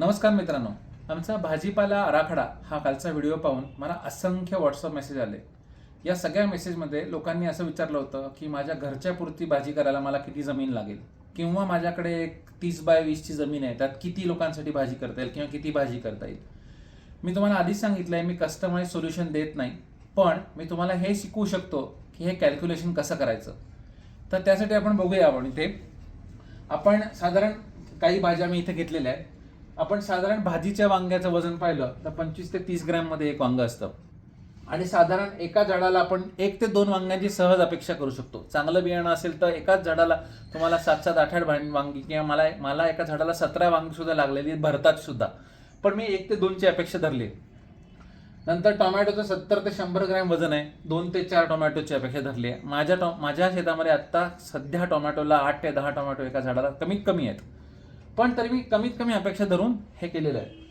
नमस्कार मित्रांनो. आमचा भाजीपाला आराखडा हा कालचा व्हिडिओ पाहून मला असंख्य व्हॉट्सअप मेसेज आले. या सगळ्या मेसेजमध्ये लोकांनी असं विचारलं होतं की माझ्या घरच्या पुरती भाजी करायला मला किती जमीन लागेल? किंवा माझ्याकडे एक तीस बाय वीसची जमीन आहे त्यात किती लोकांसाठी भाजी करता येईल किंवा किती भाजी करता येईल? मी तुम्हाला आधीच सांगितलं आहे मी कस्टमाइज सोल्युशन देत नाही. पण मी तुम्हाला हे शिकवू शकतो की हे कॅल्क्युलेशन कसं करायचं? तर त्यासाठी आपण बघूया आपण इथे. आपण साधारण काही भाज्या मी इथे घेतलेल्या आहेत. आपण साधारण भाजीच्या वांग्याचं वजन पाहिलं तर पंचवीस ते तीस ग्रॅममध्ये एक वांग असतं. आणि साधारण एका झाडाला आपण एक ते दोन वांग्यांची सहज अपेक्षा करू शकतो. चांगलं बियाणं असेल तर एकाच झाडाला तुम्हाला सात सात आठ आठ वांगी किंवा मला मला एका झाडाला सतरा वांगीसुद्धा लागलेली आहेत, भरतात सुद्धा. पण मी एक ते दोनची अपेक्षा धरली. नंतर टोमॅटोचं सत्तर ते शंभर ग्रॅम वजन आहे. दोन ते चार टोमॅटोची अपेक्षा धरली आहे. माझ्या टो माझ्या शेतामध्ये आत्ता सध्या टोमॅटोला आठ ते दहा टोमॅटो एका झाडाला कमीत कमी आहेत. पण तरी मी कमीत कमी अपेक्षा धरून हे केलेलं आहे.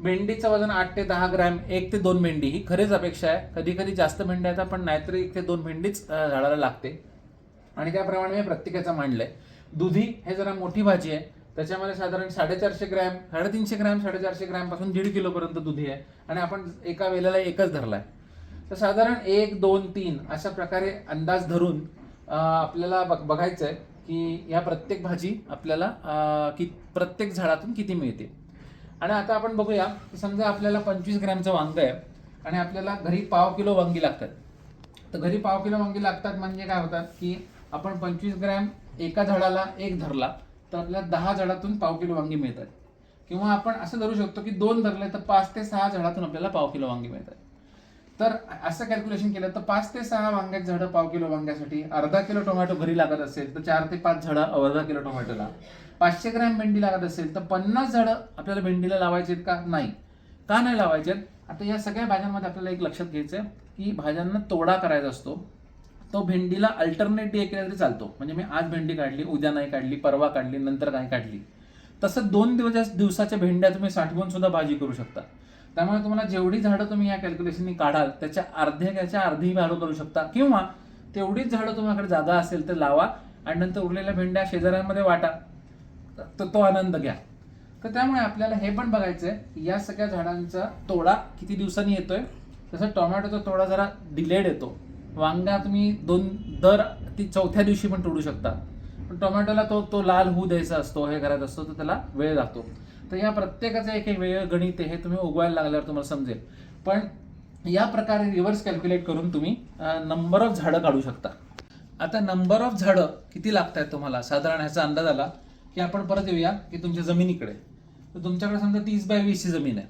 मेंढीचं वजन आठ ते दहा ग्रॅम एक ते दोन मेंढी ही खरीच अपेक्षा आहे. कधी कधी जास्त मेंढ्या येतात पण नाहीतरी एक ते दोन भेंडीच झाडाला लागते. आणि त्याप्रमाणे मी प्रत्येकाचं मांडलंय. दुधी हे जरा मोठी भाजी आहे. त्याच्यामध्ये साधारण साडेचारशे ग्रॅम साडेतीनशे ग्रॅम साडेचारशे ग्रॅमपासून दीड किलोपर्यंत दुधी आहे. आणि आपण एका वेळेला एकच धरलाय. तर साधारण एक दोन तीन अशा प्रकारे अंदाज धरून आपल्याला बघ बघायचं आहे की या प्रत्येक भाजी आपल्याला अं, कि प्रत्येक झाडातून किती मिळते. आणि आता आपण बघूया की समजा आपल्याला पंचवीस ग्रॅमचं वांग आहे आणि आपल्याला घरी पाव किलो वांगी लागतात. तर घरी पाव किलो वांगी लागतात म्हणजे काय होतात की आपण पंचवीस ग्रॅम एका झाडाला एक धरला तर आपल्याला दहा झाडातून पाव किलो वांगी मिळतात. किंवा आपण असं धरू शकतो की दोन धरले तर पाच ते सहा झाडातून आपल्याला पाव किलो वांगी मिळतात. तर असं कॅल्क्युलेशन केलं तर पाच ते सहा वांग्यात झाडं पाव किलो वांग्यासाठी अर्धा किलो टोमॅटो घरी लागत असेल तर चार ते पाच झाडं अर्धा किलो टोमॅटोला पाचशे ग्रॅम भेंडी लागत असेल तर पन्नास झाडं आपल्याला भेंडीला लावायचे आहेत का? नाही. का नाही लावायचे आता या सगळ्या भाज्यांमध्ये आपल्याला एक लक्षात घ्यायचं आहे की भाज्यांना तोडा करायचा असतो. तो भेंडीला अल्टरनेट डे केला तरी चालतो. म्हणजे मी आज भेंडी काढली उद्या नाही काढली परवा काढली नंतर नाही काढली. तसं दोन दिवस दिवसाच्या भेंड्या तुम्ही साठवून सुद्धा भाजी करू शकता. त्यामुळे तुम्हाला जेवढी झाडं तुम्ही या कॅल्क्युलेशननी काढाल त्याच्या अर्ध्याच्या अर्धी भाडं करू शकता. किंवा तेवढीच झाडं तुम्हाकडे जागा असेल तर लावा आणि नंतर उरलेल्या भेंड्या शेजाऱ्यांमध्ये वाटा. तर तो आनंद घ्या. तर त्यामुळे आपल्याला हे पण बघायचं आहे या सगळ्या झाडांचा तोडा किती दिवसांनी येतोय? तसं टोमॅटोचा तोडा जरा डिलेड येतो. वांगा तुम्ही दोन दर ती चौथ्या दिवशी पण तोडू शकता. पण टोमॅटोला तो तो लाल होऊ द्यायचा असतो हे करायचा असतो तर त्याला वेळ लागतो तर या प्रत्येकाचं एक एक गणित आहे हे तुम्ही उगवायला लागल्यावर तुम्हाला समजेल. पण या प्रकारे रिव्हर्स कॅल्क्युलेट करून तुम्ही नंबर ऑफ झाडं काढू शकता. आता नंबर ऑफ झाडं किती लागत आहेत तुम्हाला? साधारण ह्याचा अंदाज आला की आपण परत येऊया की तुमच्या जमिनीकडे. तर तुमच्याकडे समजा तीस बाय वीसची जमीन आहे.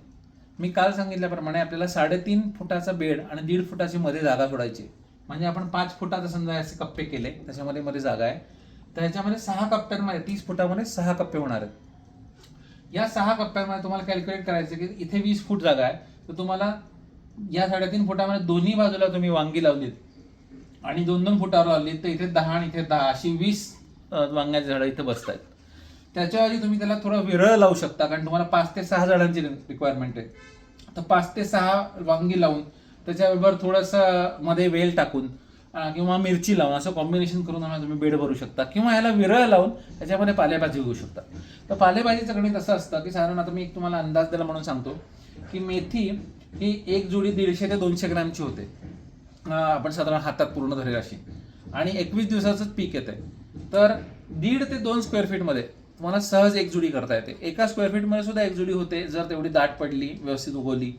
मी काल सांगितल्याप्रमाणे आपल्याला साडेतीन फुटाचा बेड आणि दीड फुटाची मध्ये जागा सोडायची म्हणजे आपण पाच फुटाचा समजा असे कप्पे केले त्याच्यामध्ये मध्ये जागा आहे. तर ह्याच्यामध्ये सहा कप्प्यांमध्ये तीस फुटामध्ये सहा कप्पे होणार आहेत. या सहा कप्प्यांमध्ये तुम्हाला कॅल्क्युलेट करायचं की इथे वीस फूट जागा आहे. तर तुम्हाला या साडेतीन फुटामध्ये दोन्ही बाजूला तुम्ही वांगी लावलीत. आणि दोन दोन फुटावर लावलीत तर इथे दहा आणि इथे दहा अशी वीस वांग्याची झाडं इथे बसत आहेत त्याच्याऐवजी तुम्ही त्याला थोडं विरळ लावू शकता कारण तुम्हाला पाच ते सहा झाडांची रिक्वायरमेंट आहे. तर पाच ते सहा वांगी लावून त्याच्याबरोबर थोडंसं मध्ये वेल टाकून किंवा मिरची लावून असं कॉम्बिनेशन करून तुम्ही बेड भरू शकता. किंवा ह्याला विरळ लावून त्याच्यामध्ये पालेभाजी होऊ शकता. तर पालेभाजीचं गणित असं असतं की साधारण आता मी एक तुम्हाला अंदाज दिला म्हणून सांगतो की मेथी ही एक जोडी दीडशे ते दोनशे ग्रॅमची होते. आपण साधारण हातात पूर्ण धरेल अशी. आणि एकवीस दिवसाचंच पीक येते तर दीड ते दोन स्क्वेअर फीटमध्ये तुम्हाला सहज एक जुडी करता येते. एका स्क्वेअर फीटमध्ये सुद्धा एक जुडी होते जर तेवढी दाट पडली व्यवस्थित उगवली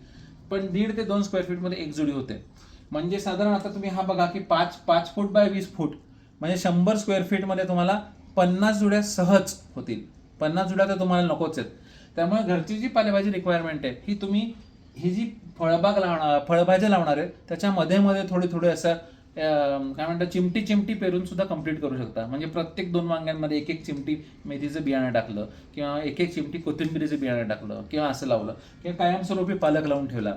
पण दीड ते दोन स्क्वेअर फीटमध्ये एक जुडी होते. म्हणजे साधारण आता तुम्ही हा बघा की पाच पाच फूट बाय वीस फूट म्हणजे शंभर स्क्वेअर फीटमध्ये तुम्हाला पन्नास जुड्या सहज होतील. पन्नास जुड्या तर तुम्हाला नकोच आहेत. त्यामुळे घरची जी पालेभाजी रिक्वायरमेंट आहे ही तुम्ही ही जी फळबाग लावणार फळभाज्या लावणार आहे त्याच्यामध्ये मध्ये थोडी थोडी असं काय म्हणतात चिमटी चिमटी पेरून सुद्धा कंप्लीट करू शकता. म्हणजे प्रत्येक दोन वांग्यांमध्ये एक एक चिमटी मेथीचं बियाणं टाकलं किंवा एक एक चिमटी कोथिंबिरीचं बियाणं टाकलं किंवा असं लावलं किंवा कायमस्वरूपी पालक लावून ठेवला.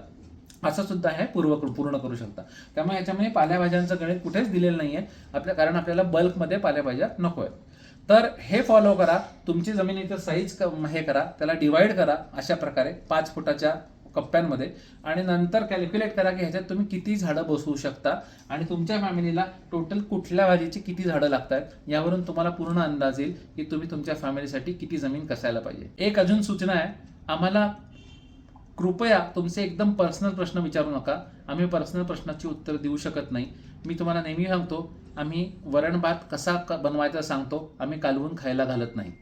असं सुद्धा हे पूर्व पूर्ण करू शकता. त्यामुळे याच्यामध्ये पालेभाज्यांचं गणित कुठेच दिलेलं नाही आहे आपल्या कारण आपल्याला बल्कमध्ये पालेभाज्या नको आहेत. तर हे फॉलो करा. तुमची जमिनीचं साईज हे करा. त्याला डिवाइड करा अशा प्रकारे पाच फुटाच्या कप्प्यांमध्ये. आणि नंतर कॅल्क्युलेट करा की ह्याच्यात तुम्ही किती झाडं बसवू शकता. आणि तुमच्या फॅमिलीला टोटल कुठल्या भाजीची किती झाडं लागतात यावरून तुम्हाला पूर्ण अंदाज येईल की तुम्ही तुमच्या फॅमिलीसाठी किती जमीन कसायला पाहिजे. एक अजून सूचना आहे. आम्हाला कृपया तुमचे एकदम पर्सनल प्रश्न विचारू नका. आम्ही पर्सनल प्रश्नाची उत्तर देऊ शकत नाही. मी तुम्हाला नेहमी सांगतो आम्ही वरण भात कसा क- बनवायचा सांगतो आम्ही कालवून खायला घालत नाही.